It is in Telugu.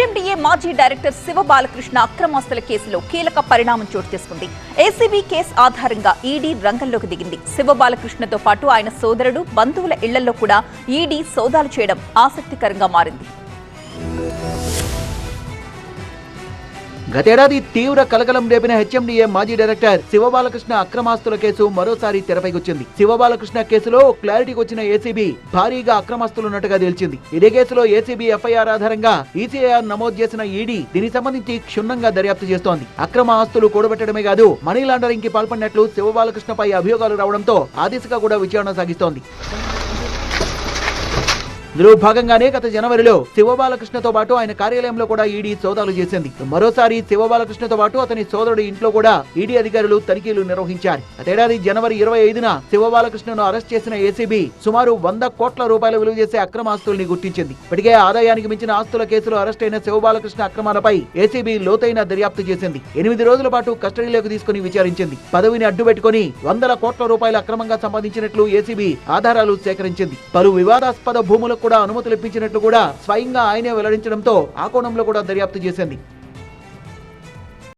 హెచ్ఎండిఏ మాజీ డైరెక్టర్ శివ బాలకృష్ణ అక్రమాస్తుల కేసులో కీలక పరిణామం చోటు చేసుకుంది. ఏసీబీ కేసు ఆధారంగా ఈడీ రంగంలోకి దిగింది. శివ బాలకృష్ణతో పాటు ఆయన సోదరుడు బంధువుల ఇళ్ళలో కూడా ఈడీ సోదాలు చేయడం ఆసక్తికరంగా మారింది. గతేడాది తీవ్ర కలకలం రేపిన హెచ్ఎండిఏ మాజీ డైరెక్టర్ శివబాలకృష్ణ అక్రమాస్తుల కేసు మరోసారి తెరపైకొచ్చింది శివబాలకృష్ణ కేసులో క్లారిటీకి వచ్చిన ఏసీబీ భారీగా అక్రమాస్తులున్నట్టుగా తేల్చింది. ఇదే కేసులో ఏసీబీ ఎఫ్ఐఆర్ ఆధారంగా ఈసీఐఆర్ నమోదు చేసిన ఈడీ దీనికి సంబంధించి క్షుణ్ణంగా దర్యాప్తు చేస్తోంది. అక్రమ ఆస్తులు కూడబెట్టడమే కాదు మనీ లాండరింగ్కి పాల్పడినట్లు శివబాలకృష్ణపై అభియోగాలు రావడంతో ఆ దిశగా కూడా విచారణ సాగిస్తోంది. ఇందులో భాగంగానే గత జనవరిలో శివబాలకృష్ణతో పాటు ఆయన కార్యాలయంలో కూడా ఈడీ సోదాలు చేసింది. మరోసారి శివబాలకృష్ణతో పాటు అతని సోదరుడి ఇంట్లో కూడా ఈడీ అధికారులు తనిఖీలు నిర్వహించారు. గతేడాది జనవరి ఇరవై ఐదున శివబాలకృష్ణను అరెస్ట్ చేసిన ఏసీబీ సుమారు వంద కోట్ల రూపాయల విలువ చేసే అక్రమ ఆస్తుల్ని గుర్తించింది. ఇప్పటికే ఆదాయానికి మించిన ఆస్తుల కేసులో అరెస్ట్ అయిన శివబాలకృష్ణ అక్రమాలపై ఏసీబీ లోతైన దర్యాప్తు చేసింది. ఎనిమిది రోజుల పాటు కస్టడీలోకి తీసుకుని విచారించింది. పదవిని అడ్డుపెట్టుకుని వందల కోట్ల రూపాయలు అక్రమంగా సంపాదించినట్లు ఏసీబీ ఆధారాలు సేకరించింది. పలు వివాదాస్పద భూములకు కూడా అనుమతులు ఇప్పించినట్లు కూడా స్వయంగా ఆయనే వెల్లడించడంతో ఆ కోణంలో కూడా దర్యాప్తు చేసింది.